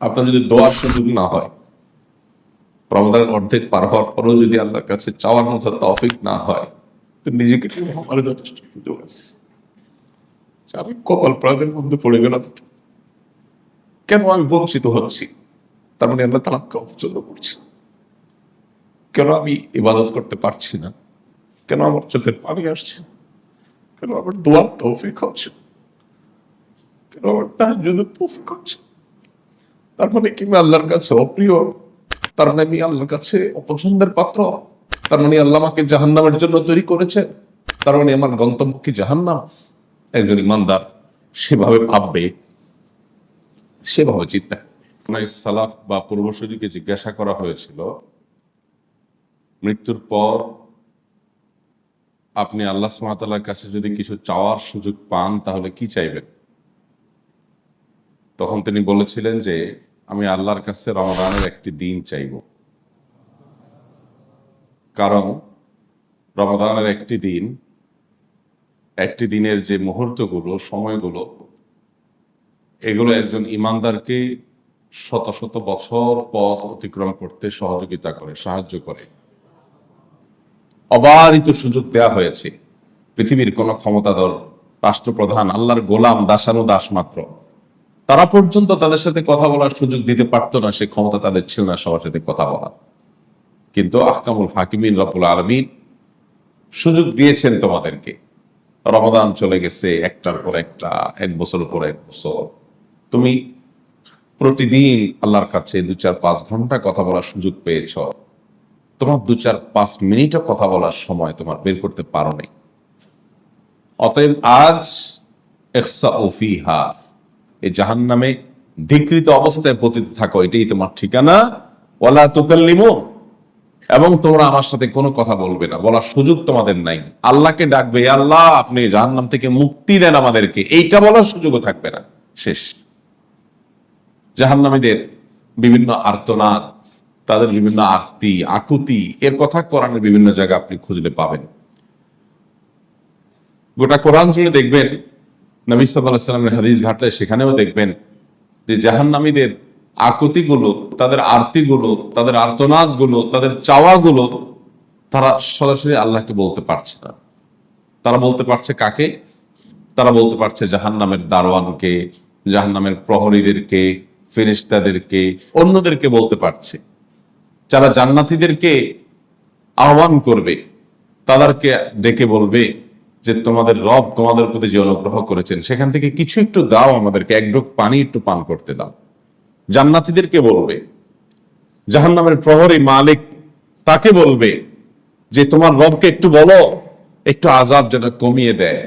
আপনার যদি দোয়ার সুযোগ না হয়, রমজানের অর্ধেক পার হওয়ার পরেও যদি আল্লাহর কাছে চাওয়ার মতো তৌফিক না হয়, তো নিজেকে আমার যথেষ্ট সুযোগ আছে। আমি কপাল প্রাণের মধ্যে পড়ে গেলাম। কেন আমি বঞ্চিত হচ্ছি? তার মানে আল্লাহ তালামকে অপছন্দ করছি কেন আমি ইবাদত করতে পারছি না? কেন আমার চোখের পানি আসছে কেন আমার দোয়ার তৌফিক হচ্ছে কেন আমার তাহাজ্জুদের তৌফিক হচ্ছে? তার মানে কি? আল্লাহর কাছে অপ্রিয়। তার মানে আমি আল্লাহর কাছে অপছন্দের পাত্র। তার মানে আল্লাহ আমাকে জাহান্নামের জন্য তৈরি করেছেন। তার মানে আমার গন্তব্য কি জাহান্নাম। একজন ইমানদার, সেভাবে ভাববে, সেভাবে চিন্তা সালাফ বা পূর্বসূরিকে জিজ্ঞাসা করা হয়েছিল, মৃত্যুর পর আপনি আল্লাহ সুমাতালার কাছে যদি কিছু চাওয়ার সুযোগ পান, তাহলে কি চাইবেন? তখন তিনি বলেছিলেন যে, আমি আল্লাহর কাছে রমজানের একটি দিন চাইব। কারণ রমজানের একটি দিন, একটি দিনের যে মুহূর্তগুলো, সময়গুলো, এগুলো একজন ইমানদারকে শত শত বছর পথ অতিক্রম করতে সহযোগিতা করে, সাহায্য করে। অবারিত সুযোগ দেয়া হয়েছে। পৃথিবীর কোন ক্ষমতাধর রাষ্ট্রপ্রধান, আল্লাহর গোলাম দাসানু দাস মাত্র। তারা পর্যন্ত তাদের সাথে কথা বলার সুযোগ দিতে পারতো না, সে ক্ষমতা তাদের ছিল না সবার সাথে কথা বলার কিন্তু আহকামুল হাকিমিন রবুল আলমিন সুযোগ দিয়েছেন তোমাদেরকে। রমাদান চলে গেছে, একটার পর একটা, এক বছর পর এক বছর। তুমি প্রতিদিন আল্লাহর কাছে দু চার পাঁচ ঘণ্টা কথা বলার সুযোগ পেয়েছ। তোমার দু চার পাঁচ মিনিটও কথা বলার সময় তোমার বের করতে পারো নাই অতএব আজ এক্সা ওফিহা এই জাহান নামে ধিকৃত অবস্থায় পতিত থাকো, এটাই তোমার ঠিকানা। ওয়ালা তুকাল্লিমু, এবং তোমরা আমার সাথে কোনো কথা বলবে না, বলার সুযোগ তোমাদের নাই। আল্লাহকে ডাকবে আল্লাহ, আপনি জাহান্নাম থেকে মুক্তি দেন আমাদেরকে। এইটা বলার সুযোগও থাকবে না। শেষ। জাহান্নামীদের বিভিন্ন আর্তনাদ, তাদের বিভিন্ন আরতি, আকুতি, এর কথা কোরআনের বিভিন্ন জায়গায় আপনি খুঁজলে পাবেন। গোটা কোরআন জুড়ে দেখবেন নবী সাল্লাহ সাল্লামের হাদিস ঘাটলে সেখানেও দেখবেন যে জাহান্নামীদের আকুতিগুলো, তাদের আরতিগুলো, তাদের আর্তনাদগুলো, তাদের চাওয়াগুলো তারা সরাসরি আল্লাহকে বলতে পারছে না। তারা বলতে পারছে কাকে? তারা বলতে পারছে জাহান্নামের দারোয়ানকে, জাহান্নামের প্রহরীদেরকে ফেরিস্তাদেরকে অন্যদেরকে বলতে পারছে। যারা জান্নাতীদেরকে আহ্বান করবে, তাদেরকে ডেকে বলবে যে তোমাদের রব তোমাদের প্রতি যে অনুগ্রহ করেছেন, সেখান থেকে কিছু একটু দাও আমাদেরকে, এক ঢোক পানি, একটু পান করতে দাও। জান্নাতীদেরকে বলবে, জাহান্নামের প্রহরী মালিক তাকে বলবে যে, তোমার রবকে একটু বলো, একটু আজাব যেন কমিয়ে দেয়।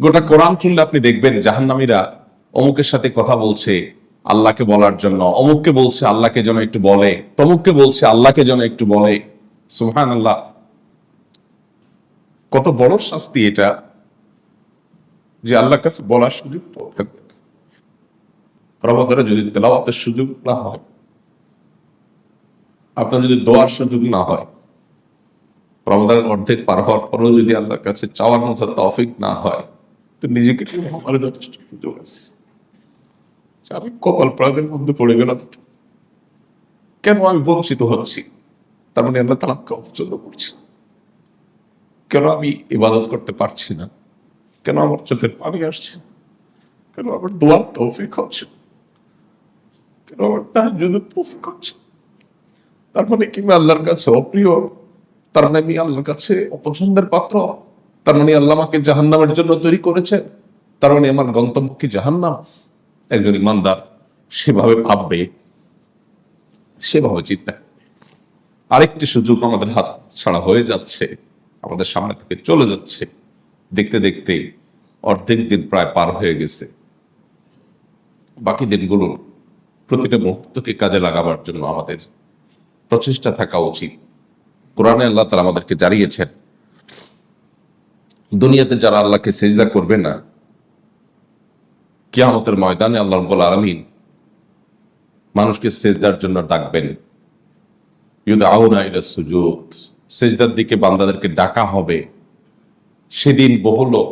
গোটা কোরআন খুললে আপনি দেখবেন জাহান্নামীরা অমুকের সাথে কথা বলছে আল্লাহকে বলার জন্য, অমুককে বলছে আল্লাহকে যেন একটু বলে, তমুককে বলছে আল্লাহকে যেন একটু বলে। সুহান আল্লাহ কত বড় শাস্তি এটা যে আল্লাহর কাছে বলার সুযোগ থাকবে। যদি তেলাওয়াতের সুযোগ না হয়, আপনার যদি দোয়ার সুযোগ না হয় রমাদানের অর্ধেক পার হওয়ার পরেও যদি আল্লাহর কাছে চাওয়ার মতো তৌফিক না হয়, তো নিজেকে যথেষ্ট সুযোগ আছে। আমি কপাল প্রাণের মধ্যে পড়ে গেলাম। কেন আমি বঞ্চিত হচ্ছি? তার মানে আল্লাহ তালামকে অপছন্দ করছি কেন আমি ইবাদত করতে পারছি না? কেন আমার চোখের পানি আসছে? কেন আমার দোয়ার তৌফিক হচ্ছে? কেন আমার তাহাজ্জুদের তৌফিক হচ্ছে? তার মানে কি আল্লাহর কাছে অপ্রিয়? তার মানে আমি আল্লাহর কাছে অপছন্দের পাত্র? তার মানে আল্লাহ আমাকে জাহান্নামের জন্য তৈরি করেছেন? তার মানে আমার গন্তব্য কি জাহান্নাম? একজন ইমানদার সেভাবে ভাববে, সেভাবে চিন্তা। আরেকটি সুযোগ আমাদের হাত ছাড়া হয়ে যাচ্ছে। আমাদের সামনে থেকে চলে যাচ্ছে। দেখতে দেখতে অর্ধেক দিন প্রায় পার হয়ে গেছে। বাকি দিনগুলো প্রতিটা মুহূর্তকে কাজে লাগাবার জন্য আমাদের প্রচেষ্টা থাকা উচিত। কোরআনে আল্লাহ তারা আমাদেরকে জানিয়েছেন, দুনিয়াতে যারা আল্লাহকে সেজদা করবে না, কিয়ামতের ময়দানে আল্লাহ রব্বুল আলমিন মানুষকে সেজদার জন্য ডাকবেন। ইউদ আউনা ইলা সুজুদ। সেজদার দিকে বান্দাদেরকে ডাকা হবে। সেদিন বহু লোক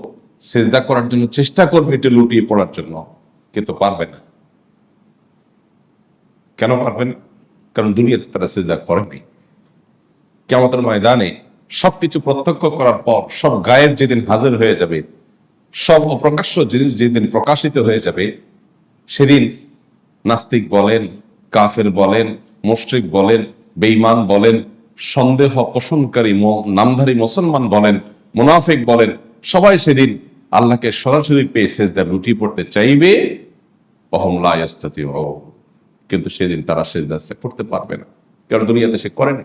সেজদা করার জন্য চেষ্টা করবে এটা লুটিয়ে পড়ার জন্য, কিন্তু পারবে না। কেন পারবে না? কারণ দুনিয়াতে তারা সেজদা করেনি। কেমতের ময়দানে সবকিছু প্রত্যক্ষ করার পর সব গায়েব যেদিন হাজির হয়ে যাবে, সব অপ্রকাশ্য জিনিস যেদিন প্রকাশিত হয়ে যাবে, সেদিন নাস্তিক বলেন, কাফের বলেন, মুশরিক বলেন, বেঈমান বলেন সন্দেহ পোষণকারী নামধারী মুসলমান বলেন, মুনাফিক বলেন, সবাই সেদিন আল্লাহকে সরাসরি পেয়ে সেজদা লুটি পড়তে চাইবে। কিন্তু সেদিন তারা সেজদা করতে পারবে না, কারণ দুনিয়াতে সে করেনি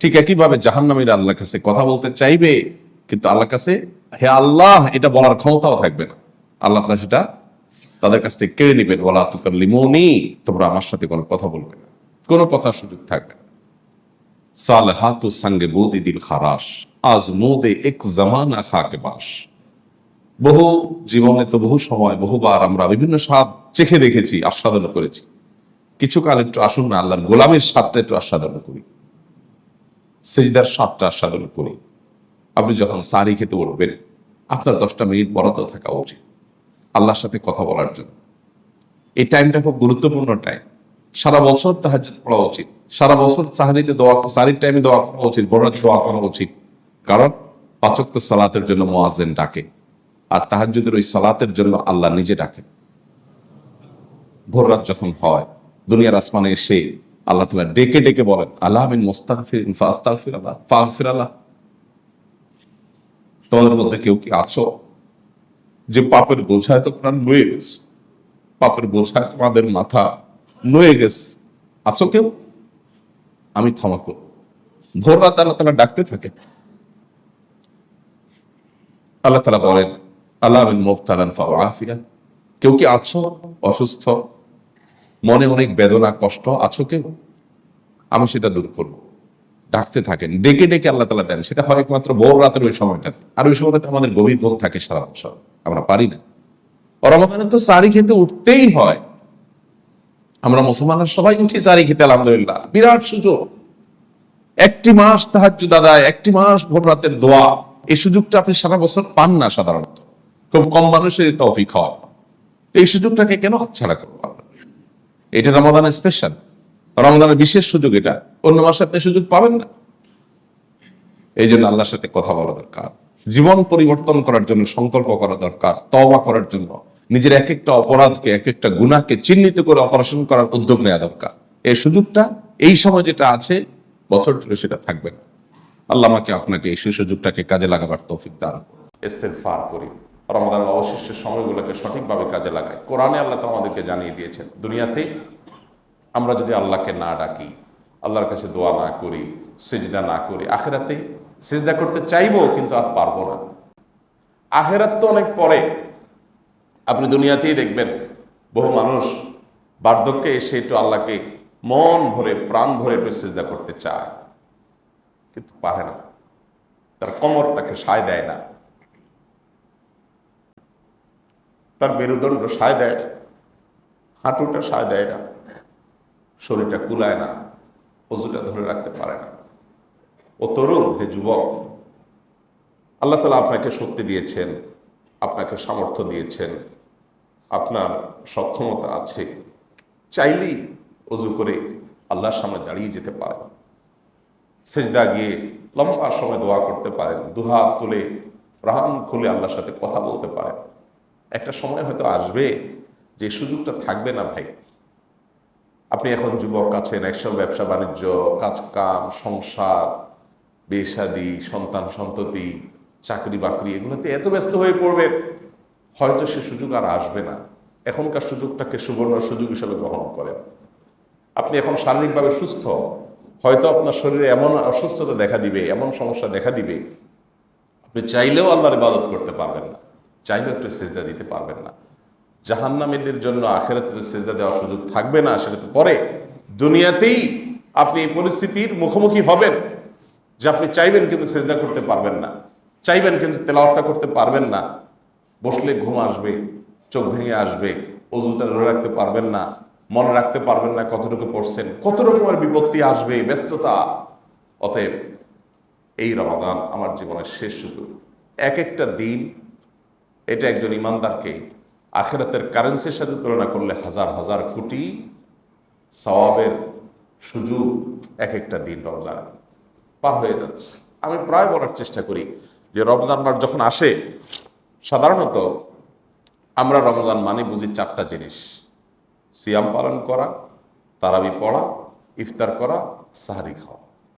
ঠিক একইভাবে জাহান্নামীরা আল্লাহর কাছে কথা বলতে চাইবে, কিন্তু আল্লাহর কাছে, হে আল্লাহ, এটা বলার ক্ষমতাও থাকবে না। আল্লাহ তাআলা সেটা তাদের কাছ থেকে কেড়ে নেবেন। বলা তুকার লিমনি তোমরা আমার সাথে কোনো কথা বলবে না। কোনো কথা সুযোগ থাকবে না। সালহাতু সঙ্গে বোদি দিল খারাস আজ মোদে এক জামানা খাকে বাস। বহু জীবনে তো বহু সময়, বহুবার আমরা বিভিন্ন স্বাদ চেখে দেখেছি আস্বাদন করেছি। কিছু কাল একটু আসুন না আল্লাহর গোলামের স্বাদটা একটু আস্বাদন করি। সেজদার স্বাদটা আস্বাদন করি। আপনি যখন সারি খেতে উঠবেন আপনার দশটা মিনিট বরাদ্দ থাকা উচিত। আল্লাহর সাথে কথা বলার জন্য। এই টাইমটা খুব গুরুত্বপূর্ণ টাইম সারা বছর তাহাজ্জুদ পড়া উচিত। সারা বছর সাহারিতে দোয়া সারির টাইমে দোয়া করা উচিত বড় দোয়া করা উচিত। কারণ পাচক্য সালাতের জন্য মোয়াজেন ডাকে, আর তাহাজ্জুদের ওই সালাতের জন্য আল্লাহ নিজে ডাকে। ভোর রাত যখন হয়, দুনিয়ার আসমানে এসে আল্লাহ তালা ডেকে ডেকে বলেন, আল্লাহ আমিন আল্লাহ আল্লাহ তোমাদের মধ্যে কেউ কি আছো? যে পাপের বোঝায় তো প্রাণ নয়ে গেছে। পাপের বোঝায় তোমাদের মাথা নয়ে গেছে। আছো কেউ? আমি ক্ষমা করব। ভোর রাত আল্লাহ তালা ডাকতে থাকে। আল্লাহ তালা বলেন, আল্লাহ আমিন মুফতালান ফাওয়াফিয়া কেউ কি আছো? অসুস্থ? মনে অনেক বেদনা, কষ্ট আছো কেউ? আমি সেটা দূর করব। ডাকতে থাকেন। ডেকে ডেকে আল্লাহ তালা দেন। সেটা হয় একমাত্র ভোর রাতের ওই সময়টা। আর ওই সময়টাতে আমাদের গভীর ঘুম থাকে সারা বছর। আমরা পারি না। রমাদানে তো সারি খেতে উঠতেই হয়। আমরা মুসলমানরা সবাই উঠি সারি খেতে আলহামদুলিল্লাহ। বিরাট সুযোগ। একটি মাস তাহাজ্জুদ আদায়, একটি মাস ভোর রাতের দোয়া। এই সুযোগটা আপনি সারা বছর পান না সাধারণত। খুব কম মানুষের তৌফিক হয়। তো এই সুযোগটাকে কেন হাতছাড়া করব? এটা রমাদানের স্পেশাল রমাদানের বিশেষ সুযোগ এটা। অন্য মাসে আপনি সুযোগ পাবেন না। এই জন্য আল্লাহর সাথে কথা বলা দরকার। জীবন পরিবর্তন করার জন্য, সংকল্প করা দরকার, তওবা করার জন্য। নিজের এক একটা অপরাধকে এক একটা গুণাকে চিহ্নিত করে অপারেশন করার উদ্যোগ নেওয়া দরকার। এই সুযোগটা, এই সময় যেটা আছে, বছর জুড়ে সেটা থাকবে না। আল্লাহ আমাকে আপনাকে সেই সুযোগটাকে কাজে লাগাবার তৌফিক দান ইস্তেগফার করি। রমাদানের অবশিষ্ট সময়গুলোকে সঠিকভাবে কাজে লাগাই। কোরআনে আল্লাহ তো আমাদেরকে জানিয়ে দিয়েছেন, দুনিয়াতে আমরা যদি আল্লাহকে না ডাকি, আল্লাহর কাছে দোয়া না করি, সেজদা না করি আখেরাতে সেজদা করতে চাইব, কিন্তু আর পারব না। আখেরাত তো অনেক পরে। আপনি দুনিয়াতেই দেখবেন বহু মানুষ বার্ধক্যে এসে একটু আল্লাহকে মন ভরে, প্রাণ ভরে একটু সেজদা করতে চায়। কিন্তু পারে না। তার কমর তাকে সায় দেয় না। তার মেরুদণ্ড সায় দেয় না। হাঁটুটা সায় দেয় না। শরীরটা কুলায় না। অজুটা ধরে রাখতে পারে না। ও তরুণ, হে যুবক, আল্লাহ তালা আপনাকে শক্তি দিয়েছেন, আপনাকে সামর্থ্য দিয়েছেন। আপনার সক্ষমতা আছে, চাইলেই অজু করে আল্লাহর সামনে দাঁড়িয়ে যেতে পারেন। সেজদা গিয়ে লম্বা সময় দোয়া করতে পারেন দুহাত তুলে প্রাণ খুলে আল্লাহর সাথে কথা বলতে পারেন। একটা সময় হয়তো আসবে যে সুযোগটা থাকবে না ভাই। আপনি এখন যুবক আছেন, একশো ব্যবসা বাণিজ্য কাজ কাম সংসার বেশাদি সন্তান সন্ততি চাকরি বাকরি এগুলোতে এত ব্যস্ত হয়ে পড়বেন। হয়তো সে সুযোগ আর আসবে না। এখনকার সুযোগটাকে সুবর্ণ সুযোগ হিসেবে গ্রহণ করেন। আপনি এখন শারীরিকভাবে সুস্থ, হয়তো আপনার শরীরে এমন অসুস্থতা দেখা দিবে, এমন সমস্যা দেখা দিবে। আপনি চাইলেও আল্লাহর ইবাদত করতে পারবেন না, চাইলেও একটু সেজদা দিতে পারবেন না। জাহান্নামীদের জন্য আখেরাতে সেজদা দেওয়ার সুযোগ থাকবে না, সেটা তো পরে। দুনিয়াতেই আপনি এই পরিস্থিতির মুখোমুখি হবেন, যে আপনি চাইবেন কিন্তু সেজদা করতে পারবেন না, চাইবেন কিন্তু তেলাওয়াতটা করতে পারবেন না। বসলে ঘুম আসবে, চোখ ভেঙে আসবে অজুটা ধরে রাখতে পারবেন না, মনে রাখতে পারবেন না কতটুকু পড়ছেন, কত রকমের বিপত্তি আসবে, ব্যস্ততা। অতএব এই রমাদান আমার জীবনের শেষ সুযোগ। এক একটা দিন এটা একজন ইমানদারকে আখেরাতের কারেন্সির সাথে তুলনা করলে হাজার হাজার কোটি সওয়াবের সুযোগ এক একটা দিন রমজান পার হয়ে যাচ্ছে। আমি প্রায় বলার চেষ্টা করি যে রমজান মাস যখন আসে সাধারণত আমরা রমজান মানে বুঝি চারটা জিনিস। সিয়াম পালন করা, তারাবি পড়া, ইফতার করা, সাহারি খাওয়া।